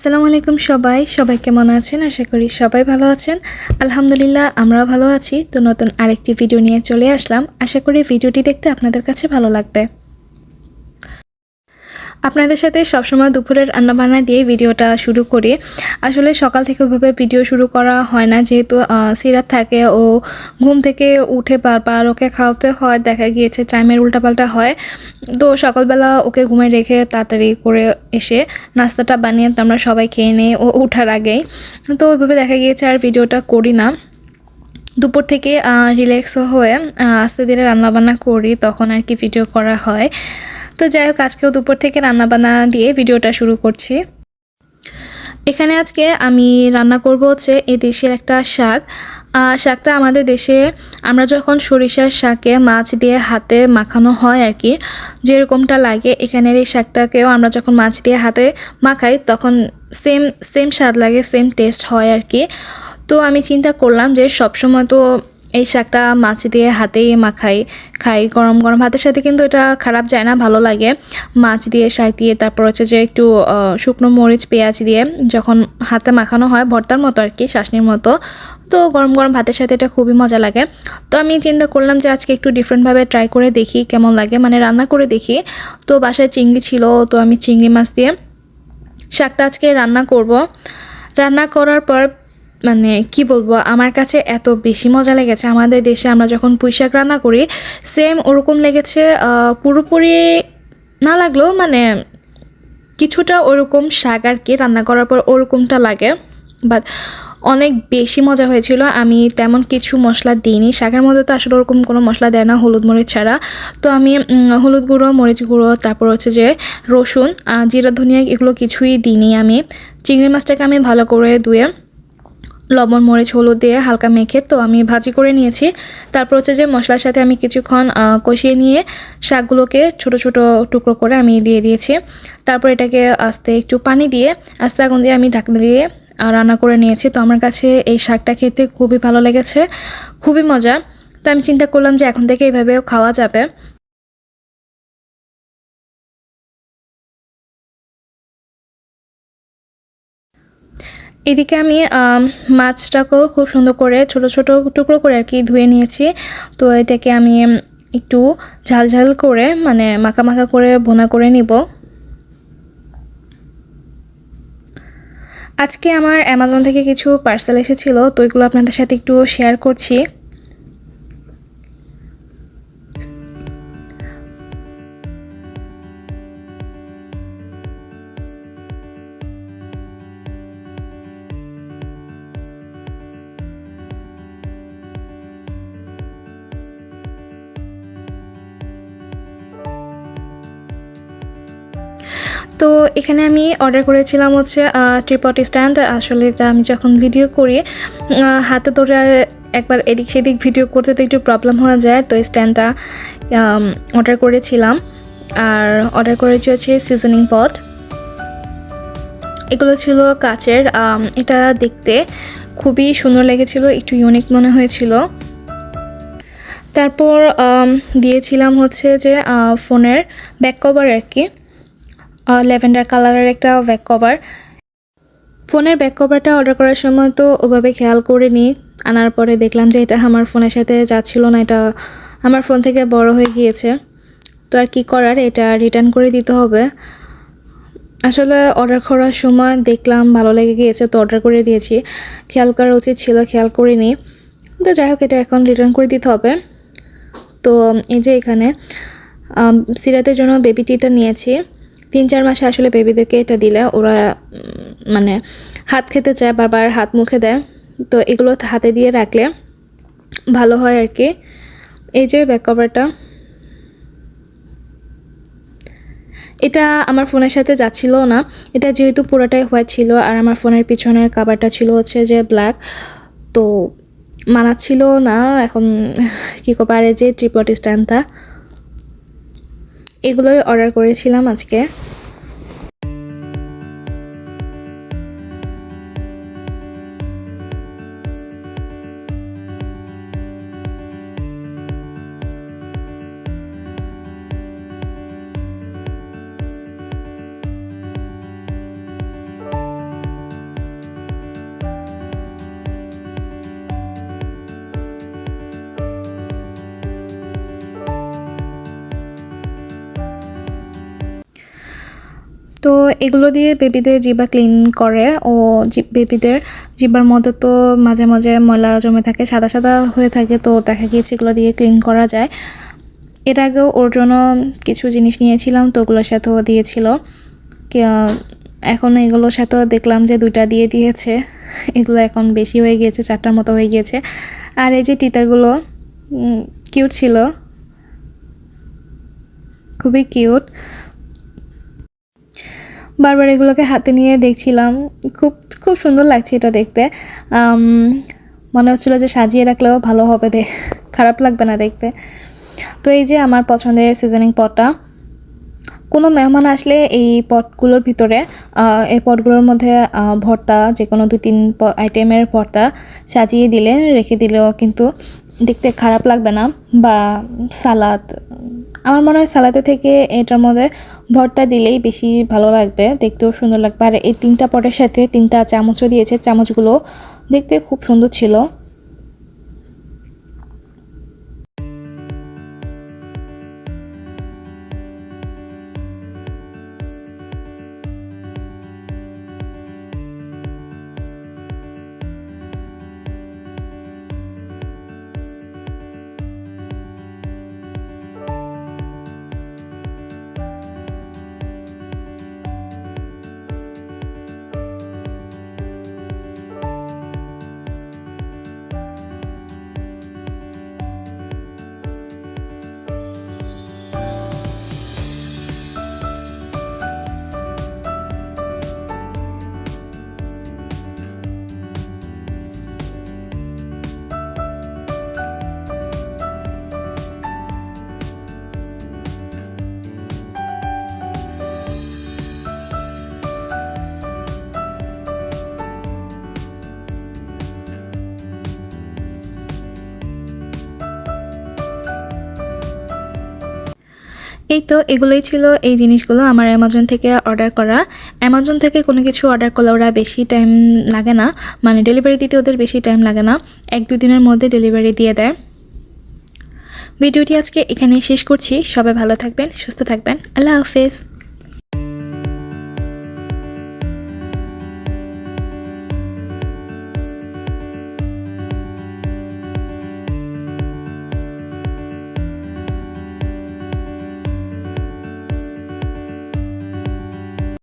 আসসালামু আলাইকুম সবাই। সবাই কেমন আছেন? আশা করি সবাই ভালো আছেন। আলহামদুলিল্লাহ, আমরাও ভালো আছি। তো নতুন আরেকটি ভিডিও নিয়ে চলে আসলাম। আশা করি ভিডিওটি দেখতে আপনাদের কাছে ভালো লাগবে। আপনাদের সাথে সবসময় দুপুরের রান্নাবান্না দিয়ে ভিডিওটা শুরু করি। আসলে সকাল থেকে ওইভাবে ভিডিও শুরু করা হয় না, যেহেতু সিরাত থাকে, ও ঘুম থেকে উঠে বারবার ওকে খাওয়াতে হয়, দেখা গিয়েছে টাইমের উল্টাপাল্টা হয়। তো সকালবেলা ওকে ঘুমে রেখে তাড়াতাড়ি করে এসে নাস্তাটা বানিয়ে আমরা সবাই খেয়ে নিই, ও ওঠার আগেই। তো ওইভাবে দেখা গিয়েছে আর ভিডিওটা করি না। দুপুর থেকে রিল্যাক্স হয়ে আস্তে ধীরে রান্নাবান্না করি, তখন আর কি ভিডিও করা হয়। তো যাই হোক, আজকেও দুপুর থেকে রান্না রান্নাবান্না দিয়ে ভিডিওটা শুরু করছি। এখানে আজকে আমি রান্না করব হচ্ছে এই দেশের একটা শাক। শাকটা আমাদের দেশে আমরা যখন সরিষার শাকে মাছ দিয়ে হাতে মাখানো হয় আর কি, যেরকমটা লাগে, এখানের এই শাকটাকেও আমরা যখন মাছ দিয়ে হাতে মাখাই, তখন সেম সেম স্বাদ লাগে সেম টেস্ট হয় আর কি। তো আমি চিন্তা করলাম যে সবসময় তো এই শাকটা মাছ দিয়ে হাতেই মাখাই, খাই। গরম গরম ভাতের সাথে কিন্তু এটা খারাপ যায় না, ভালো লাগে। মাছ দিয়ে, শাক দিয়ে, তারপর হচ্ছে যে একটু শুকনো মরিচ, পেঁয়াজ দিয়ে যখন হাতে মাখানো হয়, ভর্তার মতো আর কি চাশনির মতো। তো গরম গরম ভাতের সাথে এটা খুবই মজা লাগে। তো আমি চিন্তা করলাম যে আজকে একটু ডিফারেন্টভাবে ট্রাই করে দেখি কেমন লাগে। মানে রান্না করে দেখি। তো বাসায় চিংড়ি ছিল, তো আমি চিংড়ি মাছ দিয়ে শাকটা আজকে রান্না করব। রান্না করার পর মানে কি বলব, আমার কাছে এত বেশি মজা লেগেছে। আমাদের দেশে আমরা যখন পুঁই শাক রান্না করি সেম ওরকম লেগেছে পুরোপুরি না লাগলেও মানে কিছুটা ওরকম শাক আর কি রান্না করার পর ওরকমটা লাগে। বাট অনেক বেশি মজা হয়েছিল। আমি তেমন কিছু মশলা দিইনি। শাকের মধ্যে তো আসলে ওরকম কোনো মশলা দেয় না, হলুদ মরিচ ছাড়া। তো আমি হলুদ গুঁড়ো, মরিচ গুঁড়ো, তারপর হচ্ছে যে রসুন জিরা, ধনিয়া, এগুলো কিছুই দিইনি আমি। চিংড়ি মাছটাকে আমি ভালো করে ধুয়ে লবণ, মরিচ, হলুদ দিয়ে হালকা মেখে তো আমি ভাজি করে নিয়েছি। তারপর হচ্ছে যে মশলার সাথে আমি কিছুক্ষণ কষিয়ে নিয়ে শাকগুলোকে ছোট ছোট টুকরো করে আমি দিয়ে দিয়েছি। তারপর এটাকে আস্তে একটু পানি দিয়ে, আস্তে আগুন দিয়ে আমি ঢাকনা দিয়ে রান্না করে নিয়েছি। তো আমার কাছে এই শাকটা খেতে খুবই ভালো লেগেছে, খুবই মজা। তো আমি চিন্তা করলাম যে এখন থেকে এইভাবেও খাওয়া যাবে। এদিকে আমি মাছটাকেও খুব সুন্দর করে ছোট ছোট টুকরো করে আর কি ধুয়ে নিয়েছি। তো এটাকে আমি একটু ঝাল ঝাল করে মানে মাখা মাখা করে বোনা করে নিব। আজকে আমার অ্যামাজন থেকে কিছু পার্সেল এসেছিল, তো এগুলো আপনাদের সাথে একটু শেয়ার করছি। তো এখানে আমি অর্ডার করেছিলাম হচ্ছে ট্রিপট স্ট্যান্ড আসলে যা আমি যখন ভিডিও করি হাতে ধরে একবার এদিক সেদিক ভিডিও করতে তো একটু প্রবলেম হয়ে যায়, তো স্ট্যান্ডটা অর্ডার করেছিলাম। আর অর্ডার করেছি হচ্ছে সিজনিং পট এগুলো ছিল কাচের এটা দেখতে খুবই সুন্দর লেগেছিল, একটু ইউনিক মনে হয়েছিল। তারপর দিয়েছিলাম হচ্ছে যে ফোনের ব্যাক কভার আর কি। ল্যাভেন্ডার কালারের একটা ব্যাক কভার ফোনের ব্যাক কভারটা অর্ডার করার সময় তো ওভাবে খেয়াল করিনি। আনার পরে দেখলাম যে এটা আমার ফোনের সাথে যাচ্ছিল না, এটা আমার ফোন থেকে বড় হয়ে গিয়েছে। তো আর কি করার, এটা রিটার্ন করে দিতে হবে। আসলে অর্ডার করার সময় দেখলাম ভালো লেগে গিয়েছে, তো অর্ডার করে দিয়েছি। খেয়াল করা উচিত ছিল, খেয়াল করিনি। তো যাই হোক, এটা এখন রিটার্ন করে দিতে হবে। তো এই যে এখানে সিরাতের জন্য বেবি টিটা নিয়েছি। তিন চার মাসে আসলে বেবিদেরকে এটা দিলে ওরা মানে হাত খেতে চায়, বারবার হাত মুখে দেয়। তো এগুলো হাতে দিয়ে রাখলে ভালো হয় আর কি। এই যে ব্যাক কভারটা এটা আমার ফোনের সাথে যাচ্ছিল না। এটা যেহেতু পুরোটাই হোয়াইট ছিল আর আমার ফোনের পিছনের কাভারটা ছিল হচ্ছে যে ব্ল্যাক তো মানাচ্ছিল না। এখন কী করব আর যে ট্রিপট স্ট্যান্ডটা এগুলোই অর্ডার করেছিলাম আজকে। তো এগুলো দিয়ে বেবিদের জিবা ক্লিন করে ও বেবিদের জিবার মধ্যে তো মাঝে মাঝে ময়লা জমে থাকে, সাদা সাদা হয়ে থাকে, তো দেখা গিয়েছে এগুলো দিয়ে ক্লিন করা যায়। এর আগেও ওর জন্য কিছু জিনিস নিয়েছিলাম, তো ওগুলোর সাথেও দিয়েছিল। এখন এগুলোর সাথেও দেখলাম যে দুইটা দিয়ে দিয়েছে। এগুলো এখন বেশি হয়ে গিয়েছে, চারটার মতো হয়ে গিয়েছে। আর এই যে টিতারগুলো কিউট ছিল। খুবই কিউট বারবার এগুলোকে হাতে নিয়ে দেখছিলাম। খুব খুব সুন্দর লাগছে এটা দেখতে। মনে হচ্ছিল যে সাজিয়ে রাখলেও ভালো হবে দে, খারাপ লাগবে না দেখতে। তো এই যে আমার পছন্দের সিজনিং পটটা, কোনো মেহমান আসলে এই পটগুলোর ভিতরে এই পটগুলোর মধ্যে ভর্তা যে কোনো দুই, তিন আইটেমের ভর্তা সাজিয়ে দিলে, রেখে দিলেও কিন্তু দেখতে খারাপ লাগবে না। বা সালাদ, আমার মনে হয় সালাদের থেকে এটার মধ্যে ভর্তা দিলেই বেশি ভালো লাগবে, দেখতেও সুন্দর লাগবে। আর এই তিনটা পটের সাথে তিনটা চামচও দিয়েছে, চামচগুলো দেখতে খুব সুন্দর ছিল। এই তো এগুলোই ছিল এই জিনিসগুলো আমার অ্যামাজন থেকে অর্ডার করা। অ্যামাজন থেকে কোনো কিছু অর্ডার করলে ওরা বেশি টাইম লাগে না। মানে ডেলিভারি দিতে ওদের বেশি টাইম লাগে না। এক দু দিনের মধ্যে ডেলিভারি দিয়ে দেয়। ভিডিওটি আজকে এখানে শেষ করছি। সবাই ভালো থাকবেন, সুস্থ থাকবেন। আল্লাহ হাফেজ।